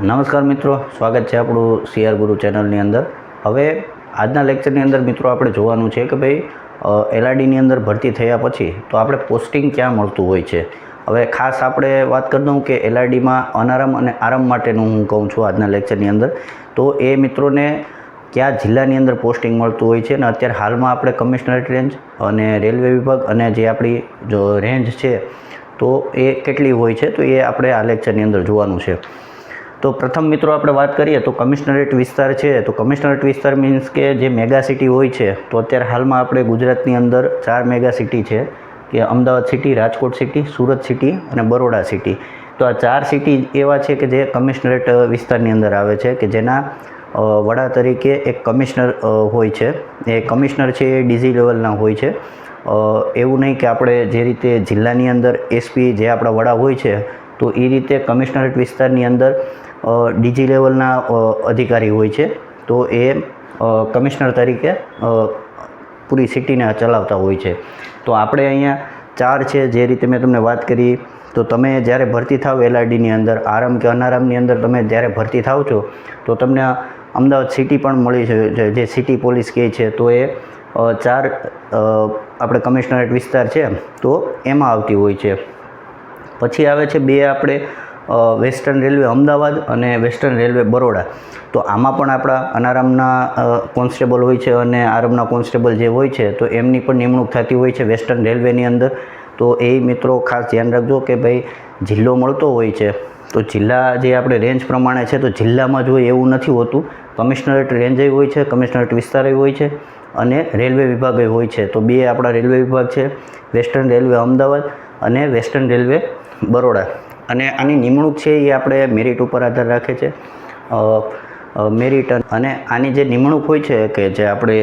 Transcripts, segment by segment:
નમસ્કાર મિત્રો, સ્વાગત છે આપણું સીઆર ગુરુ ચેનલની અંદર. હવે આજના લેક્ચરની અંદર મિત્રો આપણે જોવાનું છે કે ભાઈ એલઆરડીની અંદર ભરતી થયા પછી તો આપણે પોસ્ટિંગ ક્યાં મળતું હોય છે? હવે ખાસ આપણે વાત કરી દઉં કે એલઆરડીમાં અનારામ અને આરામ માટેનું હું કહું છું આજના લેક્ચરની અંદર. તો એ મિત્રોને કયા જિલ્લાની અંદર પોસ્ટિંગ મળતું હોય છે અને અત્યારે હાલમાં આપણે કમિશનરેટ રેન્જ અને રેલવે વિભાગ અને જે આપણી જો રેન્જ છે, તો એ કેટલી હોય છે? તો એ આપણે આ લેક્ચરની અંદર જોવાનું છે. તો પ્રથમ મિત્રો આપણે વાત કરીએ તો કમિશનરેટ વિસ્તાર છે. તો કમિશનરેટ વિસ્તાર મીન્સ કે જે મેગા સિટી હોય છે, તો અત્યારે હાલમાં આપણે ગુજરાતની અંદર ચાર મેગા સિટી છે, કે Ahmedabad city Rajkot city Surat city અને બરોડા સિટી તો આ ચાર સિટી એવા છે કે જે કમિશનરેટ વિસ્તારની અંદર આવે છે, કે જેના વડા તરીકે એક કમિશનર હોય છે. એ કમિશનર છે એ ડીઝી લેવલના હોય છે. એવું નહીં કે આપણે જે રીતે જિલ્લાની અંદર એસપી જે આપણા વડા હોય છે, તો એ રીતે કમિશનરેટ વિસ્તારની અંદર ડીજી લેવલના અધિકારી હોય છે, તો એ કમિશનર તરીકે પૂરી સિટીને ચલાવતા હોય છે. તો આપણે અહીંયા ચાર છે, જે રીતે મેં તમને વાત કરી, તો તમે જ્યારે ભરતી થાવ એલઆરડીની અંદર, આરામ કે અનારામની અંદર તમે જ્યારે ભરતી થાવ છો, તો તમને અમદાવાદ સિટી પણ મળી છે, જે- સિટી પોલીસ કહે છે, તો એ ચાર આપણે કમિશનરેટ વિસ્તાર છે, તો એમાં આવતી હોય છે. પછી આવે છે બે આપણે વેસ્ટર્ન રેલવે અમદાવાદ અને વેસ્ટર્ન રેલવે બરોડા. તો આમાં પણ આપણા અનારામના કોન્સ્ટેબલ હોય છે અને આરામના કોન્સ્ટેબલ જે હોય છે, તો એમની પણ નિમણૂક થતી હોય છે વેસ્ટર્ન રેલવેની અંદર. તો એ મિત્રો ખાસ ધ્યાન રાખજો કે ભાઈ, જિલ્લો મળતો હોય છે. તો જિલ્લા જે આપણે રેન્જ પ્રમાણે છે, તો જિલ્લામાં જો એવું નથી હોતું, કમિશનરેટ રેન્જે હોય છે, કમિશનરેટ વિસ્તારે હોય છે અને રેલવે વિભાગય હોય છે. તો બે આપણા રેલવે વિભાગ છે, વેસ્ટર્ન રેલવે અમદાવાદ અને વેસ્ટર્ન રેલવે બરોડા. અને આની નિમણૂક છે એ આપણે મેરિટ ઉપર આધાર રાખે છે. મેરિટ અને આની જે નિમણૂક હોય છે કે જે આપણે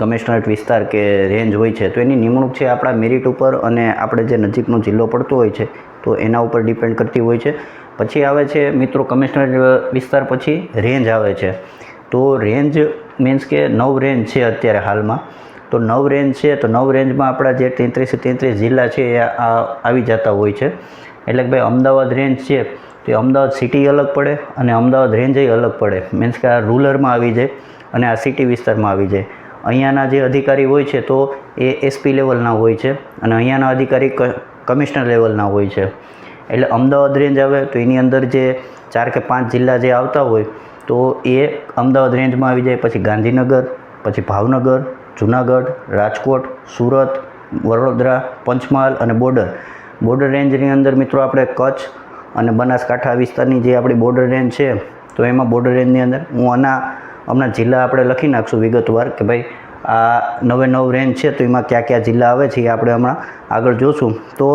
કમિશનરેટ વિસ્તાર કે રેન્જ હોય છે, તો એની નિમણૂક છે આપણા મેરિટ ઉપર અને આપણે જે નજીકનો જિલ્લો પડતો હોય છે, તો એના ઉપર ડિપેન્ડ કરતી હોય છે. પછી આવે છે મિત્રો કમિશનરેટ વિસ્તાર પછી રેન્જ આવે છે. તો રેન્જ મીન્સ કે નવ રેન્જ છે અત્યારે હાલમાં. તો નવ રેન્જ છે, તો નવ રેન્જમાં આપણા જે તેત્રીસ તેત્રીસ જિલ્લા છે એ આવી જતા હોય છે. એટલે કે ભાઈ અમદાવાદ રેન્જ છે, તો અમદાવાદ સિટી અલગ પડે અને અમદાવાદ રેન્જય અલગ પડે. મીન્સ કે આ રૂરલમાં આવી જાય અને આ સિટી વિસ્તારમાં આવી જાય. અહીંયાના જે અધિકારી હોય છે તો એ એસપી લેવલના હોય છે અને અહીંયાના અધિકારી કમિશનર લેવલના હોય છે. એટલે અમદાવાદ રેન્જ આવે તો એની અંદર જે ચાર કે પાંચ જિલ્લા જે આવતા હોય તો એ અમદાવાદ રેન્જમાં આવી જાય. પછી ગાંધીનગર, પછી ભાવનગર, જુનાગઢ, રાજકોટ, સુરત, વડોદરા, પંચમહાલ અને બોર્ડર. બોર્ડર રેન્જની અંદર મિત્રો આપણે કચ્છ અને બનાસકાંઠા વિસ્તારની જે આપણી બોર્ડર રેન્જ છે, તો એમાં બોર્ડર રેન્જની અંદર હું આના હમણાં જિલ્લા આપણે લખી નાખશું વિગતવાર કે ભાઈ આ નવે નવ રેન્જ છે, તો એમાં કયા કયા જિલ્લા આવે છે એ આપણે હમણાં આગળ જોશું. તો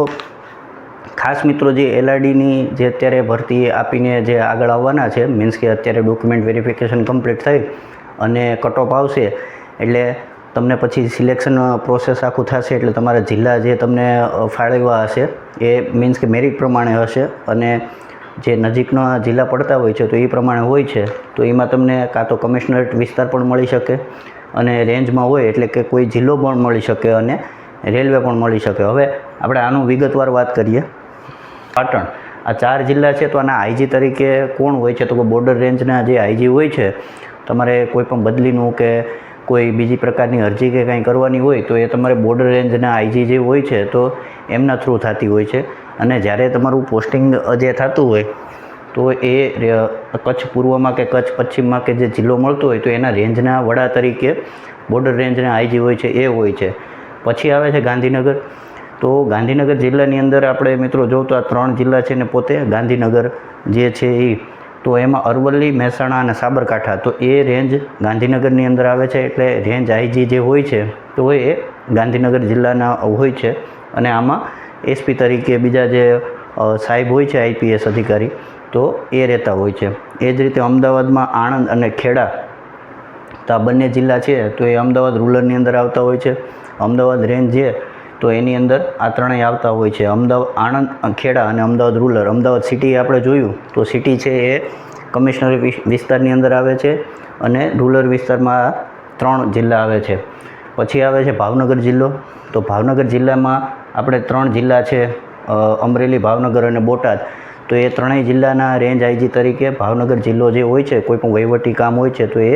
ખાસ મિત્રો જે એલઆરડીની જે અત્યારે ભરતી આપીને જે આગળ આવવાના છે મીન્સ કે અત્યારે ડોક્યુમેન્ટ વેરિફિકેશન કમ્પ્લીટ થઈ અને કટ ઓફ આવશે, એટલે તમને પછી સિલેક્શન પ્રોસેસ આખું થશે એટલે તમારા જિલ્લા જે તમને ફાળવ્યા હશે, એ મીન્સ કે મેરિટ પ્રમાણે હશે અને જે નજીકના જિલ્લા પડતા હોય છે તો એ પ્રમાણે હોય છે, તો એમાં તમને કાં તો કમિશનરેટ વિસ્તાર પણ મળી શકે અને રેન્જમાં હોય એટલે કે કોઈ જિલ્લો પણ મળી શકે અને રેલવે પણ મળી શકે. હવે આપણે આનું વિગતવાર વાત કરીએ. પાટણ, આ ચાર જિલ્લા છે તો આના આઈજી તરીકે કોણ હોય છે? તો બોર્ડર રેન્જના જે આઈજી હોય છે, તમારે કોઈ પણ બદલીનું કે કોઈ બીજી પ્રકારની અરજી કે કંઈ કરવાની હોય તો એ તમારે બોર્ડર રેન્જના આઈજી જે હોય છે તો એમના થ્રુ થતી હોય છે. અને જ્યારે તમારું પોસ્ટિંગ જે થતું હોય તો એ કચ્છ પૂર્વમાં કે કચ્છ પશ્ચિમમાં કે જે જિલ્લો મળતો હોય તો એના રેન્જના વડા તરીકે બોર્ડર રેન્જના આઈજી હોય છે એ હોય છે. પછી આવે છે ગાંધીનગર. તો ગાંધીનગર જિલ્લાની અંદર આપણે મિત્રો જોઉં તો આ ત્રણ જિલ્લા છે ને પોતે. ગાંધીનગર જે છે એ તો એમાં અરવલ્લી, મહેસાણા અને સાબરકાંઠા, તો એ રેન્જ ગાંધીનગરની અંદર આવે છે, એટલે રેન્જ આઈજી જે હોય છે, તો એ ગાંધીનગર જિલ્લાના હોય છે. અને આમાં એસપી તરીકે બીજા જે સાહેબ હોય છે આઈપીએસ અધિકારી, તો એ રહેતા હોય છે. એ જ રીતે અમદાવાદમાં આણંદ અને ખેડા, તો આ બંને જિલ્લા છે, તો એ અમદાવાદ રૂરલની અંદર આવતા હોય છે. અમદાવાદ રેન્જ છે તો એની અંદર આ ત્રણેય આવતા હોય છે. અમદાવાદ, આણંદ ખેડા અને અમદાવાદ રૂરલ. અમદાવાદ સિટી આપણે જોયું તો સિટી છે એ કમિશનર વિસ્તારની અંદર આવે છે અને રૂરલ વિસ્તારમાં ત્રણ જિલ્લા આવે છે. પછી આવે છે ભાવનગર જિલ્લો. તો ભાવનગર જિલ્લામાં આપણે ત્રણ જિલ્લા છે અમરેલી, ભાવનગર અને બોટાદ. તો એ ત્રણેય જિલ્લાના રેન્જ આઈજી તરીકે ભાવનગર જિલ્લો જે હોય છે, કોઈ પણ વહીવટી કામ હોય છે, તો એ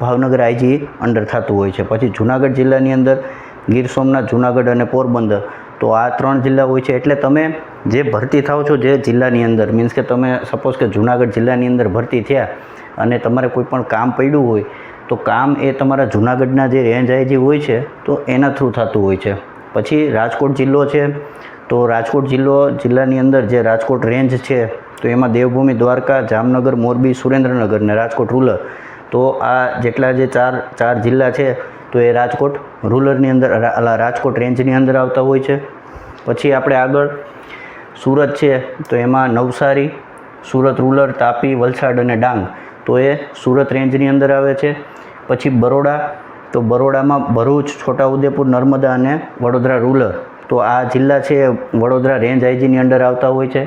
ભાવનગર આઈજી અંડર થતું હોય છે. પછી જુનાગઢ જિલ્લાની અંદર ગીર સોમનાથ, જુનાગઢ અને પોરબંદર. તો આ ત્રણ જિલ્લા હોય છે એટલે તમે જે ભરતી થાઓ છો જે જિલ્લાની અંદર મીન્સ કે તમે સપોઝ કે જુનાગઢ જિલ્લાની અંદર ભરતી થયા અને તમારે કોઈ પણ કામ પડ્યું હોય, તો કામ એ તમારા જુનાગઢના જે રેન્જ આઈજી હોય છે, તો એના થ્રુ થતું હોય છે. પછી રાજકોટ જિલ્લો છે, તો રાજકોટ જિલ્લો, જિલ્લાની અંદર જે રાજકોટ રેન્જ છે, તો એમાં દેવભૂમિ, દ્વારકા, જામનગર, મોરબી, સુરેન્દ્રનગર ને રાજકોટ રૂરલ તો આ જેટલા જે ચાર ચાર જિલ્લા છે તો એ રાજકોટ રૂરલની અંદર રાજકોટ રેન્જની અંદર આવતા હોય છે. પછી આપણે આગળ, સુરત છે, તો એમાં નવસારી, સુરત રૂરલ તાપી, વલસાડ અને ડાંગ, તો એ સુરત રેન્જની અંદર આવે છે. પછી બરોડા, તો બરોડામાં ભરૂચ, છોટાઉદેપુર, નર્મદા અને વડોદરા રૂરલ તો આ જિલ્લા છે, વડોદરા રેન્જ આઈજીની અંદર આવતા હોય છે.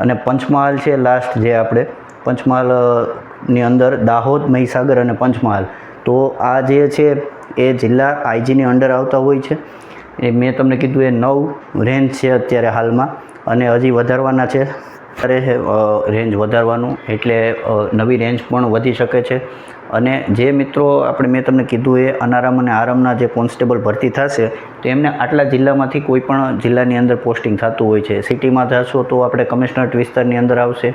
અને પંચમહાલ છે, લાસ્ટ જે આપણે, પંચમહાલની અંદર દાહોદ, મહીસાગર અને પંચમહાલ, તો આ જે છે એ જિલ્લા આઈજીની અંડર આવતા હોય છે. એ મેં તમને કીધું એ નવ રેન્જ છે અત્યારે હાલમાં અને હજી વધારવાના છે. અત્યારે રેન્જ વધારવાનું એટલે નવી રેન્જ પણ વધી શકે છે. અને જે મિત્રો આપણે મેં તમને કીધું એ અનારામ અને આરામના જે કોન્સ્ટેબલ ભરતી થશે તો એમને આટલા જિલ્લામાંથી કોઈ પણ જિલ્લાની અંદર પોસ્ટિંગ થતું હોય છે. સિટીમાં થશો તો આપણે કમિશનરેટ વિસ્તારની અંદર આવશે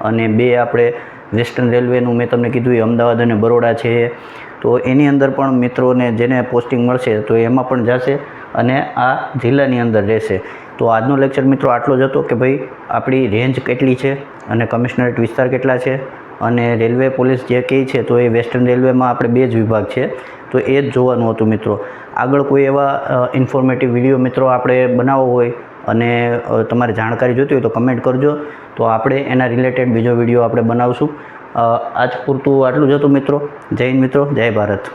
અને બે આપણે વેસ્ટર્ન રેલવેનું મેં તમને કીધું એ અમદાવાદ અને બરોડા છે. તો એની અંદર પણ મિત્રોને જેને પોસ્ટિંગ મળશે તો એમાં પણ જશે અને આ જિલ્લાની અંદર રહેશે. તો આજનો લેક્ચર મિત્રો આટલો જ હતો કે ભાઈ આપણી રેન્જ કેટલી છે અને કમિશનરેટ વિસ્તાર કેટલા છે અને રેલવે પોલીસ જે કહે છે તો એ વેસ્ટર્ન રેલવેમાં આપણે બે જ વિભાગ છે. તો એ જ જોવાનું હતું મિત્રો. આગળ કોઈ એવા ઇન્ફોર્મેટિવ વીડિયો મિત્રો આપણે બનાવવો હોય અને તમારે જાણકારી જોઈતી હોય તો કમેન્ટ કરજો. તો આપણે એના રિલેટેડ બીજો વીડિયો આપણે બનાવશું. આજ પૂરતું આટલું જ હતું મિત્રો. હિન્દ મિત્રો. જય ભારત.